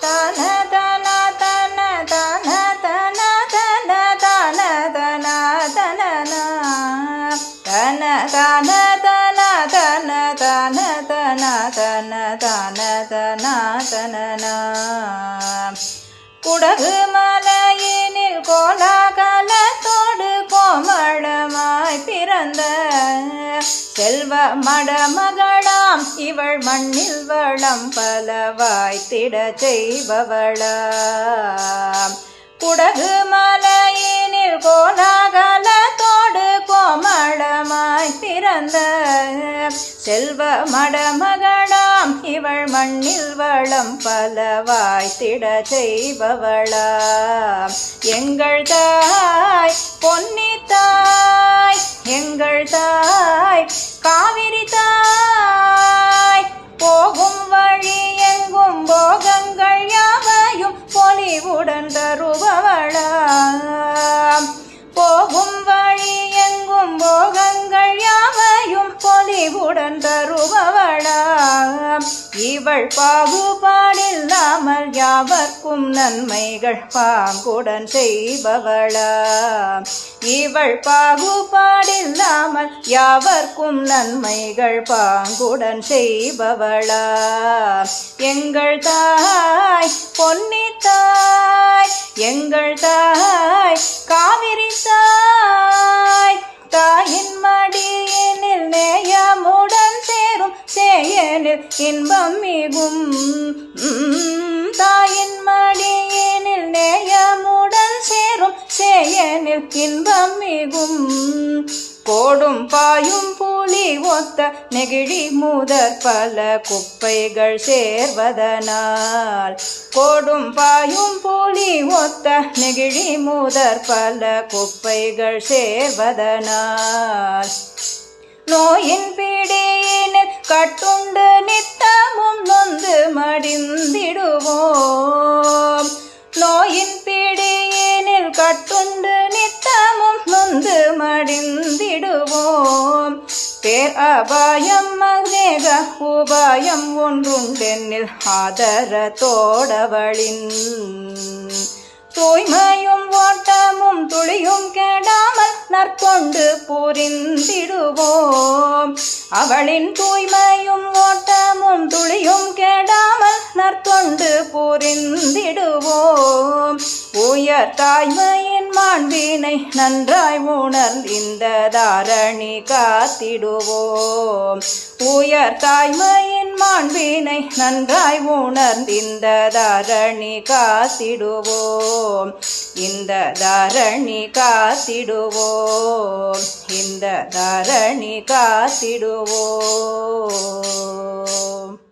தன தன தன தன தன தன தன தன தன தன தன தன தன தன தன தன தன தன தன குடகு மலையினில் கோலாகலத்தோடு கோமளமாய் பிறந்த செல்வ மடமகளாம் இவள் மண்ணில் வளம் பலவாய் திட செய்பவளாம். குடகு மலையினில் கோலாகலத்தோடு கோமளமாய் பிறந்த செல்வ மடமகளாம் இவள் மண்ணில் வளம் பலவாய் திட செய்பவளாம். எங்கள் தாய் பொன்னி தாய் எங்கள் தாய் உடன் தருபவளாம் போகும் வழி எங்கும் போகங்கள் யாவையும் பொலிவுடன் தருபவளாம் இவள் பாகுபாடில்லாமல் யாவர்க்கும் நன்மைகள் பாங்குடன் செய்பவளாம். இவள் பாகுபாடில்லாமல் யாவர்க்கும் நன்மைகள் பாங்குடன் செய்பவளாம். எங்கள் தாய் பொன்னி தாய் எங்கள் தாய் இன்பம் மிகும். தாயின் மடியினில் நேயமுடன் சேரும். சேயனில் இன்பம் மிகும். கோடும் பாயும் புலி ஒத்த நெகிழி முதற் பல குப்பைகள் சேர்வதனால். கோடும் பாயும் புலி ஒத்த நெகிழி முதற் பல குப்பைகள் சேர்வதனால். நோயின் பிடியினில் மடிந்திடுவோம் பேர் அபாயம் மகேக உபாயம் ஒன்றுண்டென்னில் ஆதரத்தோடவளின் தூய்மையும் ஓட்டமும் துளியும் கெடாமல் நற்கொண்டு புரிந்திடுவோம். அவளின் தூய்மையும் ஓட்டமும் துளியும் கெடாமல் நற்கொண்டு புரிந்திடுவோம். உயர் தாய்மையின் மாண்பினை நன்றாய் உணர் இந்த தாரணி காத்திடுவோம். உயர் தாய்மையின் மாண்பினை நன்றாய் உணர் இந்த தாரணி காத்திடுவோம். இந்த தாரணி காத்திடுவோம். இந்த தாரணி காத்திடுவோம்.